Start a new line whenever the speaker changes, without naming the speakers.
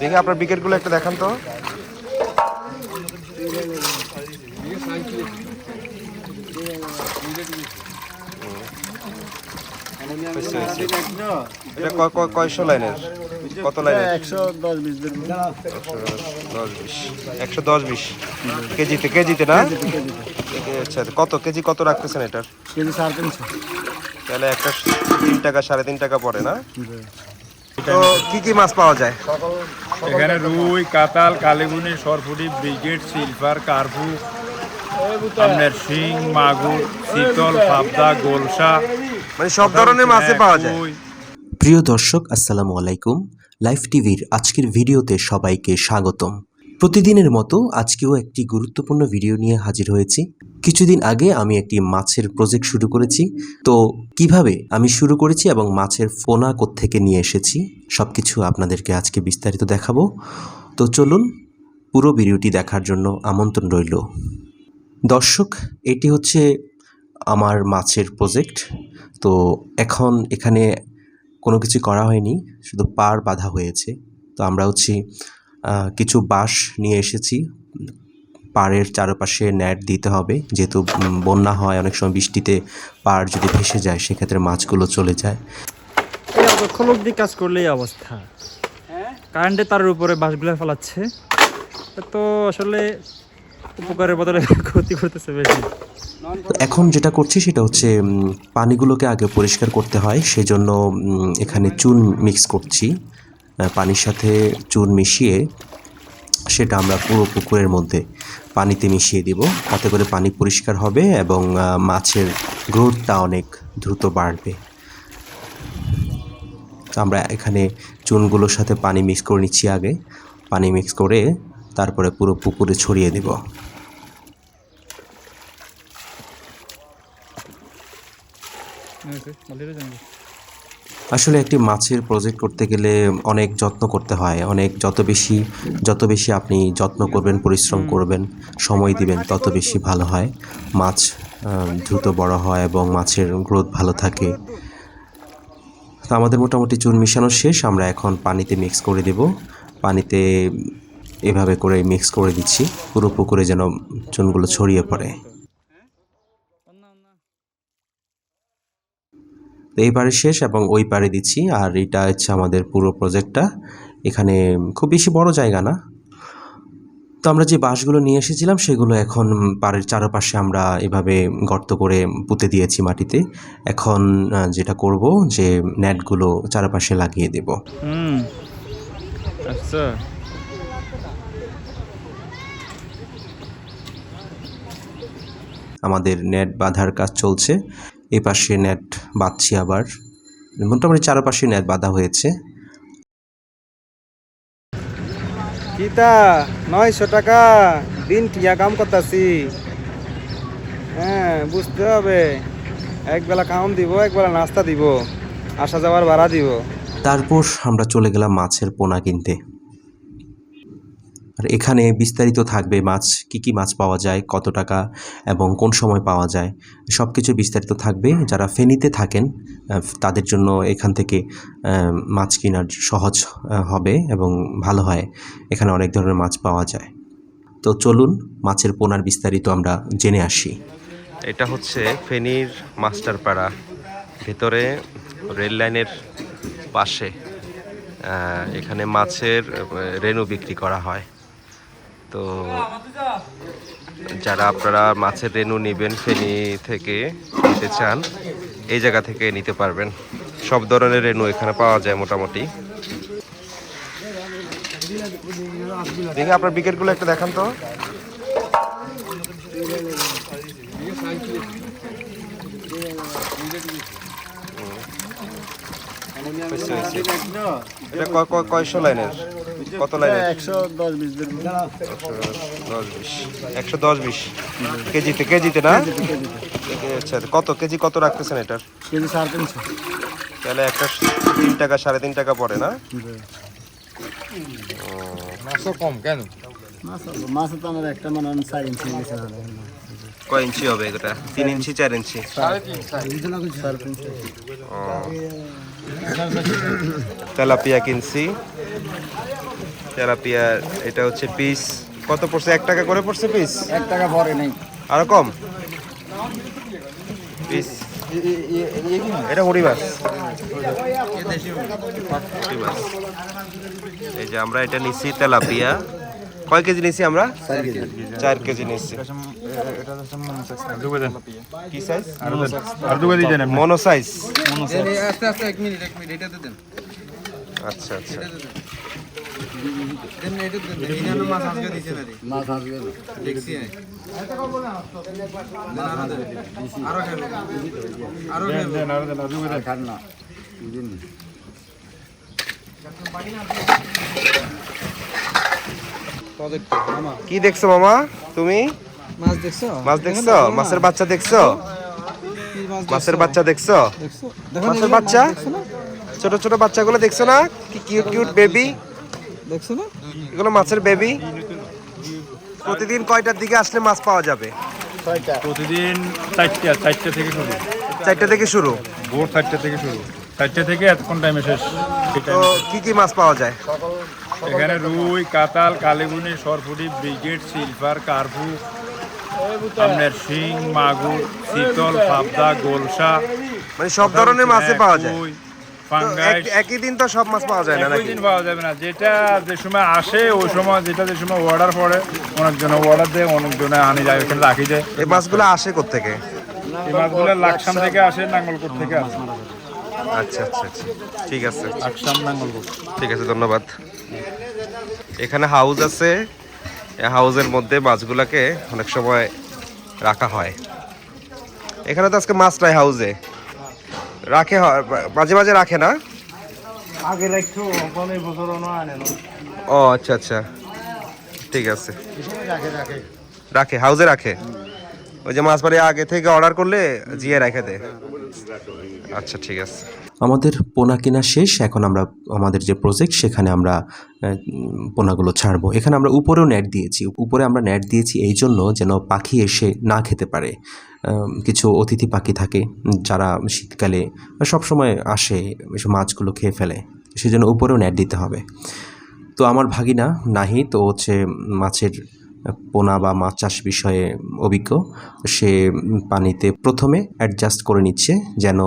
দেখি আপনার বিকেটগুলো একটা দেখান তো। এটা কয়- কয়- কয়শো লাইনের? কত লাইনের?
একশো দশ বিশ।
একশো দশ কেজিতে কেজিতে না? আচ্ছা কত? কেজি কত রাখতেছেন এটার?
কেজি সাড়ে তিনশো।
তাহলে একটা তিন টাকা সাড়ে তিন টাকা পড়ে না? তো কি কি মাছ পাওয়া যায়?
এখানে রুই কাতাল কালীগুনি সরফুটি ব্রিগেড সিলভার কার্পু আপনার শিং মাগুর শীতল পাবদা গোলসা।
মানে সব ধরনের মাছে পাওয়া যায়।
প্রিয় দর্শক আসসালামু আলাইকুম। লাইভ টিভির আজকের ভিডিওতে সবাইকে স্বাগতম। প্রতিদিনের মতো আজকেও একটি গুরুত্বপূর্ণ ভিডিও নিয়ে হাজির হয়েছি। কিছুদিন আগে আমি একটি মাছের প্রজেক্ট শুরু করেছি। তো কীভাবে আমি শুরু করেছি এবং মাছের ফোনা থেকে নিয়ে এসেছি সব কিছু আপনাদেরকে আজকে বিস্তারিত দেখাবো। তো চলুন, পুরো ভিডিওটি দেখার জন্য আমন্ত্রণ রইল। দর্শক, এটি হচ্ছে আমার মাছের প্রজেক্ট তো এখন এখানে কোনো কিছু করা হয়নি, শুধু পার বাঁধা হয়েছে। তো আমরা হচ্ছে কিছু বাঁশ নিয়ে এসেছি। পাড়ের চারপাশে নেট দিতে হবে। যেহেতু বন্যা হয় অনেক সময় বৃষ্টিতে পাড় যদি ভেসে যায় সেক্ষেত্রে মাছগুলো চলে যায়।
এই অদক্ষ কাজ করলেই অবস্থা। কারেন্টের তারের উপরে বাসগুলো ফেলাচ্ছে। তো আসলে উপকারের বদলে ক্ষতি করতেছে বেশি।
এখন যেটা করছি সেটা হচ্ছে পানিগুলোকে আগে পরিষ্কার করতে হয়। সেজন্য এখানে চুন মিক্স করছি। পানির সাথে চুন মিশিয়ে সেটা আমরা পুরো পুকুরের মধ্যে পানিতে মিশিয়ে দিব। তাতে করে পানি পরিষ্কার হবে এবং মাছের গ্রোথটা অনেক দ্রুত বাড়বে। আমরা এখানে চুনগুলোর সাথে পানি মিক্স করে নিচ্ছি আগে। পানি মিক্স করে তারপরে পুরো পুকুরে ছড়িয়ে দেব। আসলে একটি মাছের প্রজেক্ট করতে গেলে অনেক যত্ন করতে হয়। অনেক যত বেশি যত বেশি আপনি যত্ন করবেন, পরিশ্রম করবেন, সময় দিবেন, তত বেশি ভালো হয়। মাছ দ্রুত বড় হয় এবং মাছের গ্রোথ ভালো থাকে। তো আমাদের মোটামুটি চুন মিশানো শেষ। আমরা এখন পানিতে মিক্স করে দেব। পানিতে এভাবে করে মিক্স করে দিচ্ছি। পুরো পুকুরে যেন চুনগুলো ছড়িয়ে পড়ে। তো এই পারে শেষ এবং ওই পারে দিচ্ছি। আর এটা হচ্ছে আমাদের পুরো প্রজেক্টটা এখানে খুব বেশি বড় জায়গা না। তো আমরা যে বাঁশগুলো নিয়ে এসেছিলাম সেগুলো এখন পাড়ের চারপাশে আমরা এভাবে গর্ত করে পুঁতে দিয়েছি মাটিতে। এখন যেটা করব যে নেটগুলো চারপাশে লাগিয়ে দেব।
আচ্ছা।
আমাদের নেট বাঁধার কাজ চলছে। এ পাশে নেট বাঁধছি আবার। মোটামুটি চারপাশে নেট বাঁধা হয়েছে।
কিতা নয়শো টাকা। দিন টিয়া কাম করতেছি। হ্যাঁ বুঝতে হবে। একবেলা কাম দিব একবেলা নাস্তা দিব। আসা যাওয়ার ভাড়া দিব।
তারপর আমরা চলে গেলাম মাছের পোনা কিনতে। আর এখানে বিস্তারিত থাকবে মাছ, কি কি মাছ পাওয়া যায়, কত টাকা এবং কোন সময় পাওয়া যায় সব কিছু বিস্তারিত থাকবে। যারা ফেনীতে থাকেন তাদের জন্য এখান থেকে মাছ কেনার সহজ হবে এবং ভালো হয়। এখানে অনেক ধরনের মাছ পাওয়া যায়। তো চলুন মাছের পোনার বিস্তারিত আমরা জেনে আসি।
এটা হচ্ছে ফেনীর মাস্টারপাড়া। ভেতরে রেল লাইনের পাশে এখানে মাছের রেনু বিক্রি করা হয়। তো যারা আপনারা মাছের রেনু নেবেন, ফেনী থেকে নিতে চান, এই জায়গা থেকে নিতে পারবেন। সব ধরনের রেনু এখানে পাওয়া যায় মোটামুটি। দেখি আপনার বিকেটগুলো একটা দেখান তো। এটা কয়- কয়- কয়শো লাইনের? কত লাইনের?
একশো দশ বিশ
একশো দশ বিশ। কেজিতে কেজিতে না? আচ্ছা কত কেজি কত রাখতেছেন এটার?
কেজি সাড়ে তিনশো।
তাহলে একটা তিন টাকা সাড়ে তিন টাকা পড়ে না?
মাছ মাছ তো আমার একটা মানে চার ইঞ্চি
কয় ইঞ্চি হবে এটা? তিন ইঞ্চি চার ইঞ্চি? তেলাপিয়া কিনছি। তেলাপিয়া এটা হচ্ছে পিস। কত পড়ছে? এক টাকা করে পড়ছে পিস?
এক টাকা ভরে নেই।
আরও কম? পিস। এটা হরি মাছ। এই যে আমরা এটা নিচ্ছি তেলাপিয়া। কয় কেজি নিচ্ছি আমরা? চার কেজি। কি সাইজ
দেন।
মনো সাইজ
আস্তে আস্তে এক মিনিট এক মিনিট এটাতে দেন।
আচ্ছা আচ্ছা। কি দেখছ মামা? তুমি?
মাছ দেখছ?
মাছ দেখছ? মাছের বাচ্চা দেখছ? মাছের বাচ্চা দেখছ?
দেখছ
মাছের বাচ্চা? ছোট ছোট বাচ্চাগুলো দেখছ না? কি কিউট কিউট বেবি
দেখছ না?
এগুলো মাছের বেবি প্রতিদিন কয়টার দিকে আসলে মাছ পাওয়া যাবে?
প্রতিদিন চারটা চারটা থেকে শুরু।
চারটা থেকে শুরু?
ভোর চারটা থেকে শুরু। চারটা থেকে এতক্ষণ টাইমে শেষ।
তো কি কি মাছ পাওয়া যায়?
এখানে রুই কাতাল কালেগুনি সরপুটি ব্রিগেড সিলভার কার্পু আপনার শিং মাগুর শীতল পাবদা গোলসা।
মানে সব ধরনের মাছই পাওয়া যায়। একই দিন তো সব মাছ পাওয়া যায় না নাকি?
দিন পাওয়া যাবে না। যেটা যে সময় আসে ওই সময় যেটা যে সময় অর্ডার পড়ে অনেকজনে অর্ডার দেয় অনেকজনে আনি যায় ওখানে রাখি দেয়।
এই মাছগুলো আসে থেকে
এই মাছগুলো লাকসাম থেকে আসে নাঙ্গলকোট থেকে আসে।
আচ্ছা আচ্ছা আচ্ছা। ঠিক আছে।
লাকসাম নাঙ্গলকোট।
ঠিক আছে ধন্যবাদ। এখানে হাউস আছে। এই হাউসের মধ্যে মাছগুলাকে অনেক সময় রাখা হয়। এখানে তো আজকে মাছ নাই হাউসে রাখে মাঝে মাঝে রাখে না?
আগে রাখতো পনেরো বছর আনে
ও আচ্ছা আচ্ছা। ঠিক আছে। রাখে হাউসে রাখে ওই যে মাছ আগে থেকে অর্ডার করলে জিয়ে রেখে দেয়? আচ্ছা ঠিক আছে।
আমাদের পোনা কেনা শেষ, এখন আমরা, আমাদের যে প্রজেক্ট সেখানে আমরা পোনাগুলো ছাড়বো। এখানে আমরা উপরেও নেট দিয়েছি। উপরে আমরা নেট দিয়েছি এই জন্য যেন পাখি এসে না খেতে পারে। কিছু অতিথি পাখি থাকে, যারা শীতকালে সবসময় আসে এসব মাছগুলো খেয়ে ফেলে। সেজন্য উপরেও নেট দিতে হবে। তো আমার ভাগিনা নাহি তো হচ্ছে মাছের পোনা বা মাছ চাষ বিষয়ে অভিজ্ঞ। সে পানিতে প্রথমে অ্যাডজাস্ট করে নিচ্ছে যেন